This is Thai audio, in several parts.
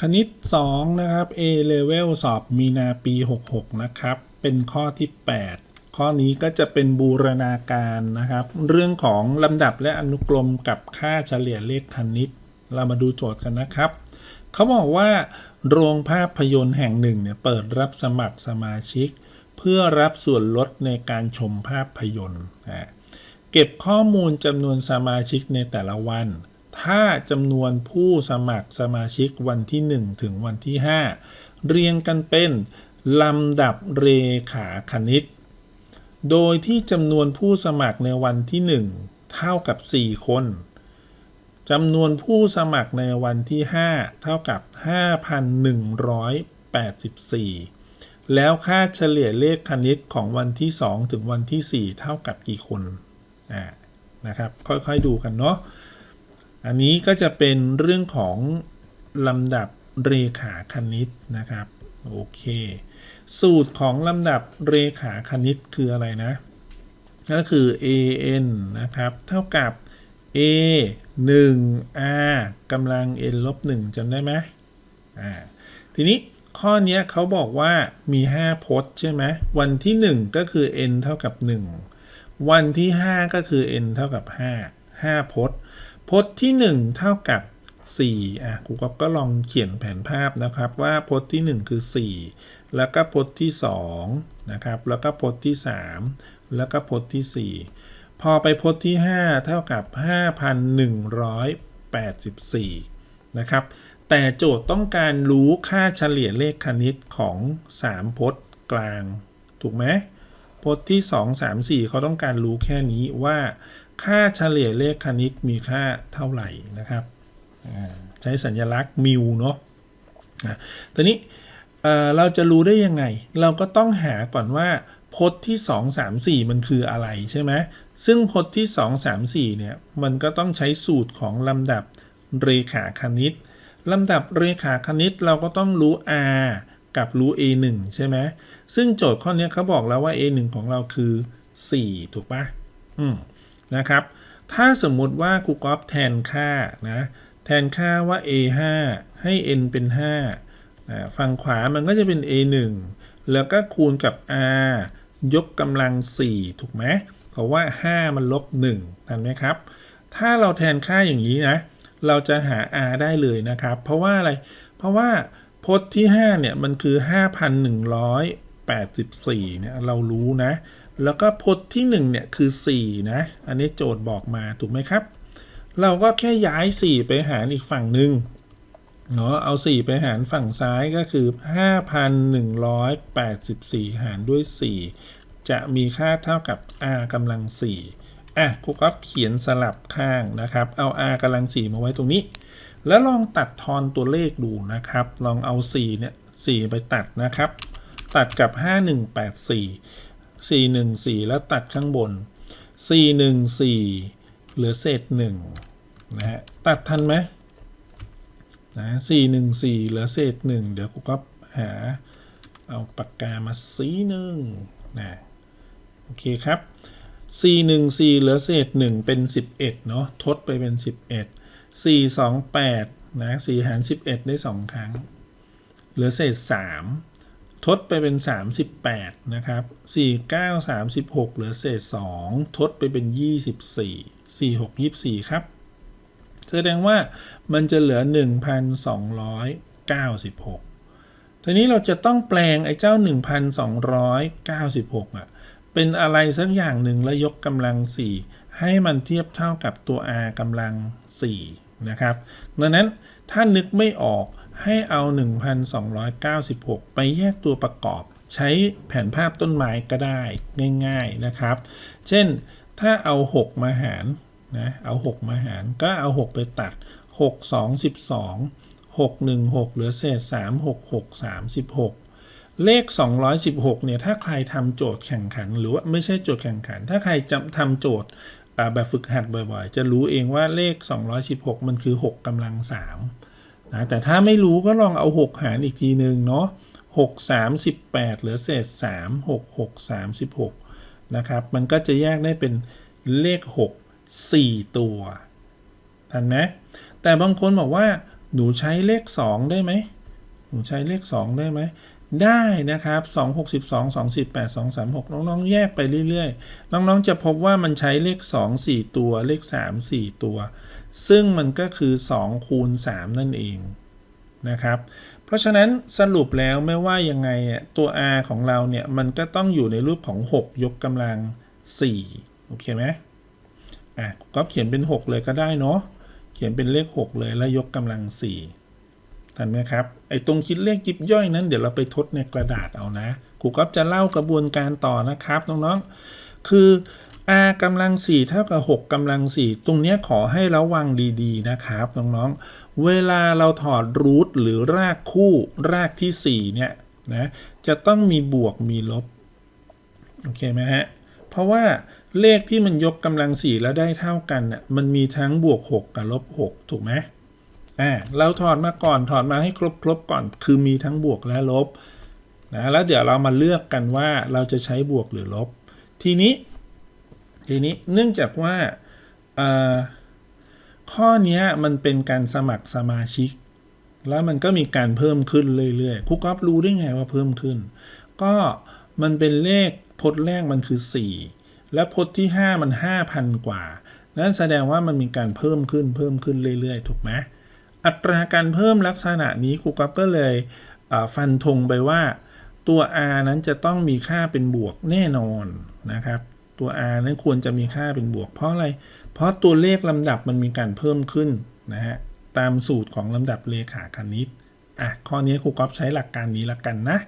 คณิต 2 นะครับ A level สอบมีนาปี 66 นะครับ เป็นข้อที่ 8 ข้อนี้ก็จะเป็นบูรณาการนะครับ เรื่องของลำดับและอนุกรมกับค่าเฉลี่ยเลขคณิต เรามาดูโจทย์กันนะครับ เขาบอกว่า โรงภาพยนตร์แห่งหนึ่งเนี่ยเปิดรับสมัครสมาชิก เพื่อรับส่วนลดในการชมภาพยนตร์ เก็บข้อมูลจำนวนสมาชิกในแต่ละวัน ถ้าจำนวนผู้สมัครสมาชิกวันที่ 1 ถึงวันที่ 5 เรียงกันเป็นลำดับเรขาคณิต โดยที่จำนวนผู้สมัครในวันที่ 1 เท่ากับ 4 คนจำนวนผู้สมัครในวันที่ 5 เท่ากับ 5,184 แล้วค่าเฉลี่ยเลขคณิตของวันที่ 2 ถึงวันที่ 4 เท่ากับกี่คนนะครับ ค่อยๆดูกันเนาะ อันนี้ก็จะเป็นเรื่องของลำดับเรขาคณิตนะครับ โอเค สูตรของลำดับเรขาคณิตคืออะไรนะ ก็คือ an นะครับ เท่ากับ a 1 r กำลัง n ลบ1จำได้ไหมอ่า ทีนี้ข้อนี้เขาบอกว่ามี 5 พจน์ใช่ไหม วันที่ 1 ก็คือ n เท่ากับ 1 วันที่ 5 ก็คือ n เท่ากับ 5 5 พจน์ พจน์ที่ 1 เท่ากับ 4 อะครูก๊อฟก็ลองเขียนแผนภาพนะครับ ว่าพจน์ที่ 1 คือ 4 แล้วก็พจน์ที่2นะครับ แล้วก็พจน์ที่ 3 แล้วก็พจน์ที่ 4 พอไปพจน์ที่ 5 เท่ากับ 5,184 นะครับ แต่โจทย์ต้องการรู้ค่าเฉลี่ยเลขคณิตของ 3 พจน์กลาง ถูกไหมพจน์ที่ 2 3 4 เขาต้องการรู้แค่นี้ว่า ค่าเฉลี่ยเลขคณิตมีค่าเท่าไหร่นะครับ ใช้สัญลักษณ์มิวเนาะอะตอนนี้เอ่อเราจะรู้ได้ยังไง เราก็ต้องหาก่อนว่าพจน์ที่ 2 3 4 มันคืออะไรใช่ไหมซึ่งพจน์ที่ 2 3 4 เนี่ย มันก็ต้องใช้สูตรของลำดับเรขาคณิตลำดับเรขาคณิตเราก็ต้องรู้ r กับรู้ a 1ใช่ไหมซึ่งโจทย์ข้อนี้เขาบอกแล้วว่า a 1ของเราคือ 4 ถูกปะอืม นะครับ ถ้าสมมุติว่าครูก๊อฟแทนค่านะแทนค่าว่า a 5ให้ n เป็น5นะฝั่งขวามันก็จะเป็น a 1แล้วก็คูณกับ r ยกกำลัง 4 ถูกไหมเพราะว่า 5 มันลบ1ทันไหมครับ ถ้าเราแทนค่าอย่างนี้นะ เราจะหา r ได้เลยนะครับ เพราะว่าอะไร เพราะว่าพจน์ที่ 5 เนี่ย มันคือ 5,184เนี่ยเรารู้นะ แล้วก็พจน์ที่1เนี่ยคือ 4 นะ อันนี้โจทย์บอกมาถูกไหมครับ เราก็แค่ย้าย 4 ไปหารอีกฝั่งหนึ่งเนาะเอา 4 ไปหารฝั่งซ้ายก็คือ 5,184 หารด้วย 4 จะมีค่าเท่ากับ r กำลัง 4 อะครูก๊อฟเขียนสลับข้างนะครับ เอา r กำลัง 4 มาไว้ตรงนี้ แล้วลองตัดทอนตัวเลขดูนะครับ ลองเอา 4 เนี่ย 4 ไปตัดนะครับ ตัดกับ 5184 414 แล้วตัดข้างบน 414 เหลือเศษ1นะฮะตัดทันไหมนะ414 เหลือเศษ 1 เดี๋ยวกูก็หาเอาปากกามาสีหนึ่งนะโอเคครับ 414 เหลือเศษ 1 เป็น 11 เนาะทดไปเป็น 11 428นะ4หาร 11 ได้ 2 ครั้ง เหลือเศษ 3 ทดไปเป็น 38 นะครับ 49 36 เหลือเศษ 2 ทดไปเป็น 24 46 24 ครับ แสดงว่ามันจะเหลือ 1,296 ทีนี้เราจะต้องแปลงไอ้เจ้า 1,296 อะ เป็นอะไรสักอย่างหนึ่งแล้วยกกำลัง 4 ให้มันเทียบเท่ากับตัว r กำลัง 4 นะครับ ดังนั้นถ้านึกไม่ออก ให้เอา 1,296 ไปแยกตัวประกอบ ใช้แผนภาพต้นไม้ก็ได้ง่ายๆนะครับ เช่นถ้าเอา 6 มาหารนะเอา 6 มาหารก็เอา 6 ไปตัด 6 2 12 6 1 6 เหลือเศษ 3 6 6 36เลข 216 เนี่ย ถ้าใครทำโจทย์แข่งขัน หรือว่าไม่ใช่โจทย์แข่งขัน ถ้าใครจำทำโจทย์แบบฝึกหัดบ่อยๆ จะรู้เองว่าเลข 216 มันคือ 6กำลัง 3 นะแต่ถ้าไม่รู้ก็ลองเอา 6 หารอีกทีหนึ่งเนาะ6 38เหลือเศษ 3 6 6 36 นะครับ มันก็จะแยกได้เป็นเลข 6 4 ตัว ทันไหมแต่บางคนบอกว่าหนูใช้เลข 2 ได้ไหม หนูใช้เลข 2 ได้ไหม ได้นะครับ 2 62 2 18 2 3 6 น้อง ๆ แยกไปเรื่อย ๆ น้อง ๆ จะพบว่ามันใช้เลข 2 4 ตัว เลข 3 4 ตัว ซึ่งมันก็คือ2คูณ3นั่นเองนะครับ เพราะฉะนั้นสรุปแล้วไม่ว่ายังไงตัว r ของเราเนี่ย มันก็ต้องอยู่ในรูปของ 6 ยกกำลัง 4 โอเคไหมอะก็เขียนเป็น 6 เลยก็ได้เนาะเขียนเป็นเลข 6 เลยแล้วยกกำลัง 4ทันไหมครับ ไอ้ตรงคิดเลขยิบย่อยนั้น เดี๋ยวเราไปทดในกระดาษเอานะครูก๊อฟจะเล่ากระบวนการต่อนะครับน้องๆ คือ r กำลัง4เท่ากับ 6กำลัง4ตรงนี้ขอให้ระวังดีๆนะครับน้องๆ เวลาเราถอดรูทหรือรากคู่รากที่4เนี่ยนะจะต้องมีบวกมีลบ โอเคไหมฮะ เพราะว่าเลขที่มันยกกำลัง4แล้วได้เท่ากันน่ะมันมีทั้งบวก 6 กับลบ 6 ถูกไหมอ่าเราถอดมาก่อนถอดมาให้ครบครบก่อน คือมีทั้งบวกและลบนะแล้วเดี๋ยวเรามาเลือกกันว่าเราจะใช้บวกหรือลบ ทีนี้ ทีนี้เนื่องจากว่าข้อนี้มันเป็นการสมัครสมาชิก แล้วมันก็มีการเพิ่มขึ้นเรื่อยๆครูก๊อฟรู้ได้ไงว่าเพิ่มขึ้น ก็มันเป็นเลขพจน์แรกมันคือ 4 และพจน์ที่ 5 มัน 5,000 กว่า นั่นแสดงว่ามันมีการเพิ่มขึ้นเพิ่มขึ้นเรื่อยๆ ถูกไหมอัตราการเพิ่มลักษณะนี้ครูก๊อฟก็เลยฟันธงไปว่าตัว r นั้นจะต้องมีค่าเป็นบวกแน่นอนนะครับ ตัว r นั้นควรจะมีค่าเป็นบวก เพราะอะไร เพราะตัวเลขลำดับมันมีการเพิ่มขึ้นนะฮะตามสูตรของลำดับเลขาคณิตอะข้อนี้ครูก๊อฟใช้หลักการนี้ละกันนะ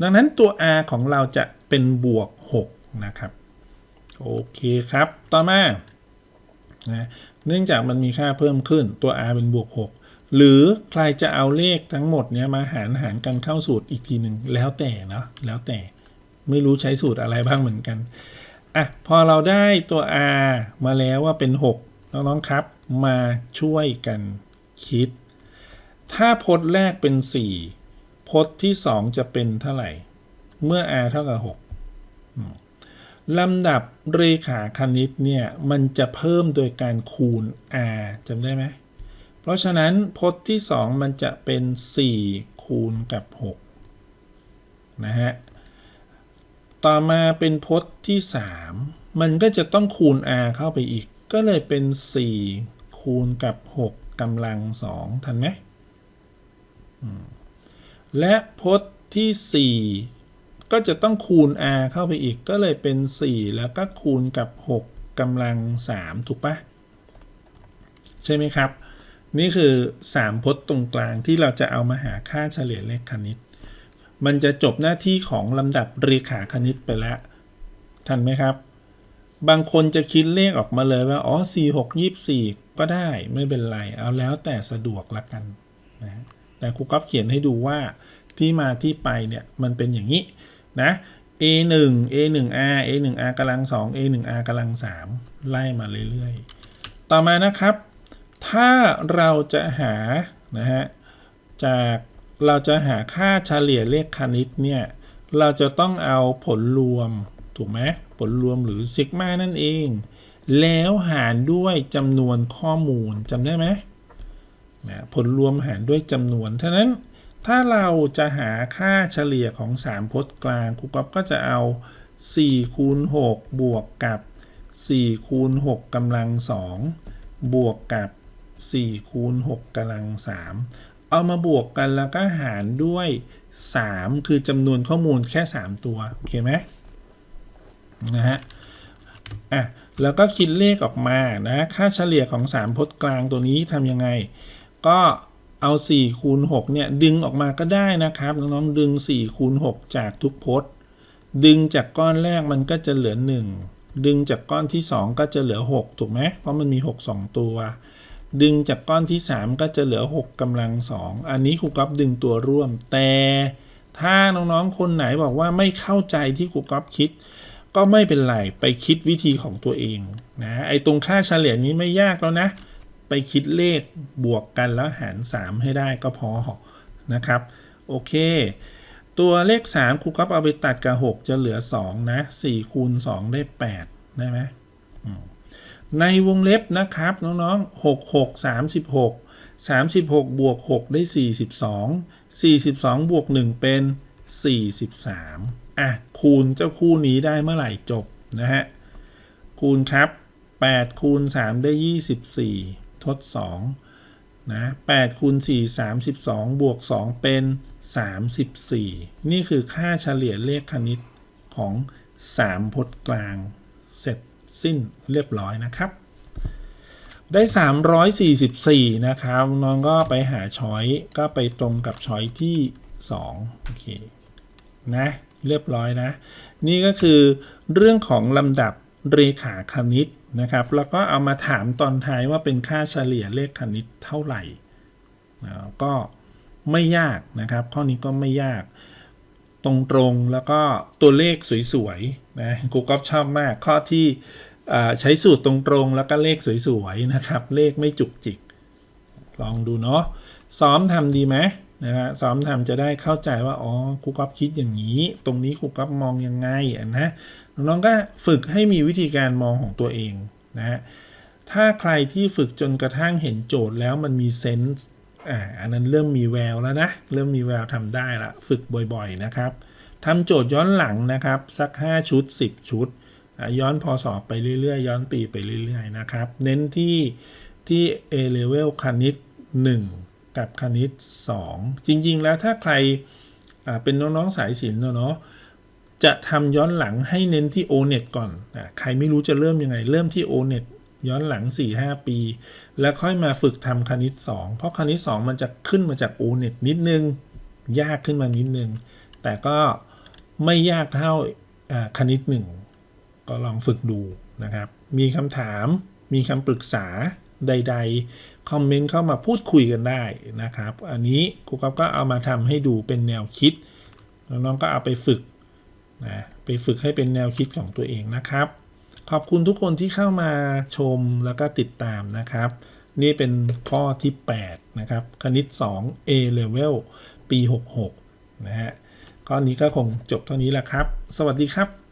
ดังนั้นตัว r ของเราจะเป็นบวก 6 นะครับ โอเคครับ ต่อมานะเนื่องจากมันมีค่าเพิ่มขึ้นตัว r เป็นบวก 6 หรือใครจะเอาเลขทั้งหมดเนี้ยมาหารหารกันเข้าสูตรอีกทีหนึ่งแล้วแต่เนาะแล้วแต่ไม่รู้ใช้สูตรอะไรบ้างเหมือนกัน อะพอเราได้ตัว r มาแล้วว่าเป็น 6 น้องๆครับ มาช่วยกันคิด ถ้าพจน์แรกเป็น 4 พจน์ที่ 2 จะเป็นเท่าไหร่ เมื่อ r เท่ากับ 6ลำดับเรขาคณิตเนี่ย มันจะเพิ่มโดยการคูณ r จำได้ไหม เพราะฉะนั้นพจน์ที่ 2 มันจะเป็น 4 คูณกับ 6 นะฮะ ต่อมาเป็นพจน์ที่ 3 มันก็จะต้องคูณ r เข้าไปอีก ก็เลยเป็น 4 คูณกับ 6กำลัง 2 ทันไหมอืมและพจน์ที่ 4 ก็จะต้องคูณ r เข้าไปอีก ก็เลยเป็น 4 แล้วก็คูณกับ 6กำลัง 3 ถูกปะใช่ไหมครับ นี่คือ 3 พจน์ตรงกลางที่เราจะเอามาหาค่าเฉลี่ยเลขคณิต มันจะจบหน้าที่ของลำดับเรขาคณิตไปแล้ว ทันไหมครับ บางคนจะคิดเลขออกมาเลยว่า อ๋อ 4 6 24 ก็ได้ไม่เป็นไร เอาแล้วแต่สะดวกละกันนะแต่ครูก๊อฟเขียนให้ดูว่าที่มาที่ไปเนี่ย มันเป็นอย่างนี้นะ a 1 a 1 r a 1 r กำลัง2 a 1 r กำลัง3ไล่มาเรื่อยๆ ต่อมานะครับ ถ้าเราจะหานะฮะจาก เราจะหาค่าเฉลี่ยเลขคณิตเนี่ย เราจะต้องเอาผลรวม ถูกไหมผลรวมหรือซิกมานั่นเอง แล้วหารด้วยจำนวนข้อมูลจำได้ไหมนะผลรวมหารด้วยจำนวนเท่านั้น ถ้าเราจะหาค่าเฉลี่ยของ3พจน์กลางครูก๊อฟก็จะเอา4คูณ6บวกกับ4คูณ6กำลัง2บวกกับ4คูณ6กำลัง3 เอามาบวกกันแล้วก็หารด้วย 3 คือจำนวนข้อมูลแค่ 3 ตัวโอเคไหมนะฮะอะแล้วก็คิดเลขออกมานะค่าเฉลี่ยของ 3 พจน์กลางตัวนี้ทำยังไง ก็เอา 4 คูณ 6 เนี่ย ดึงออกมาก็ได้นะครับ น้องๆดึง 4 คูณ 6 จากทุกพจน์ ดึงจากก้อนแรกมันก็จะเหลือ 1 ดึงจากก้อนที่ 2 ก็จะเหลือ 6 ถูกไหมเพราะมันมี 6 2 ตัว ดึงจากก้อนที่ 3 ก็จะเหลือ 6กำลัง 2 อันนี้ครูก๊อฟดึงตัวร่วม แต่ถ้าน้องๆ คนไหนบอกว่าไม่เข้าใจที่ครูก๊อฟคิด ก็ไม่เป็นไร ไปคิดวิธีของตัวเองนะไอ้ตรงค่าเฉลี่ยนี้ไม่ยากแล้วนะ ไปคิดเลขบวกกันแล้วหาร 3 ให้ได้ก็พอนะครับ โอเค ตัวเลข 3ครูก๊อฟเอาไปตัดกับ 6 จะเหลือ 2 นะ4คูณ2ได้ 8 ได้ไหม ในวงเล็บนะครับน้องๆ6 6 36 36 บวก 6 ได้ 42 42 บวก 1 เป็น 43 อะ คูณเจ้าคู่นี้ได้เมื่อไหร่จบ นะฮะ คูณครับ 8 คูณ 3 ได้ 24 ทด 2 นะ8คูณ 4 32 บวก 2 เป็น 34 นี่คือค่าเฉลี่ยเลขคณิตของ 3 พจน์กลาง สิ้นเรียบร้อยนะครับ ได้ 344 นะครับ น้องก็ไปหาช้อยก็ไปตรงกับช้อยที่ 2 โอเค นะ เรียบร้อยนะ นี่ก็คือเรื่องของลำดับเรขาคณิตนะครับ แล้วก็เอามาถามตอนท้ายว่าเป็นค่าเฉลี่ยเลขคณิตเท่าไหร่ ก็ไม่ยากนะครับ ข้อนี้ก็ไม่ยาก ตรงๆ แล้วก็ตัวเลขสวยๆนะกูก็ชอบมากข้อที่ใช้สูตรตรงๆ แล้วก็เลขสวยๆนะครับ เลขไม่จุกจิก ลองดูเนาะซ้อมทำดีไหมนะฮะซ้อมทำจะได้เข้าใจว่าอ๋อครูก๊อฟคิดอย่างนี้ ตรงนี้ครูก๊อฟมองยังไงนะน้องๆก็ฝึกให้มีวิธีการมองของตัวเองนะฮะถ้าใครที่ฝึกจนกระทั่งเห็นโจทย์แล้วมันมีเซนส์ อ่าอันนั้นเริ่มมีแววแล้วนะ เริ่มมีแววทำได้ละฝึกบ่อยๆนะครับทำโจทย์ย้อนหลังนะครับ สัก 5 ชุด 10 ชุด ย้อนพอสอบไปเรื่อยๆ ย้อนปีไปเรื่อยๆนะครับ เน้นที่ที่ A level คณิต 1 กับคณิต 2 จริงๆ แล้วถ้าใครอ่าเป็นน้องๆสายศิลป์เนาะจะทำย้อนหลังให้เน้นที่ O-NET ก่อนอะใครไม่รู้จะเริ่มยังไง เริ่มที่ O-NET ย้อนหลัง 4-5 ปี แล้วค่อยมาฝึกทำคณิต 2 เพราะคณิต 2 มันจะขึ้นมาจาก O-NET นิดนึง ยากขึ้นมานิดนึง แต่ก็ไม่ยากเท่าอ่าคณิต 1 ก็ลองฝึกดูนะครับ มีคำถามมีคำปรึกษาใด ๆ คอมเมนต์เข้ามาพูดคุยกันได้นะครับ อันนี้ครูก๊อฟก็เอามาทำให้ดูเป็นแนวคิด น้องๆก็เอาไปฝึกนะไปฝึกให้เป็นแนวคิดของตัวเองนะครับ ขอบคุณทุกคนที่เข้ามาชมแล้วก็ติดตามนะครับ นี่เป็นข้อที่ 8 นะครับ คณิต 2 A Level ปี 66 นะฮะข้อนี้ก็คงจบเท่านี้แหละครับ สวัสดีครับ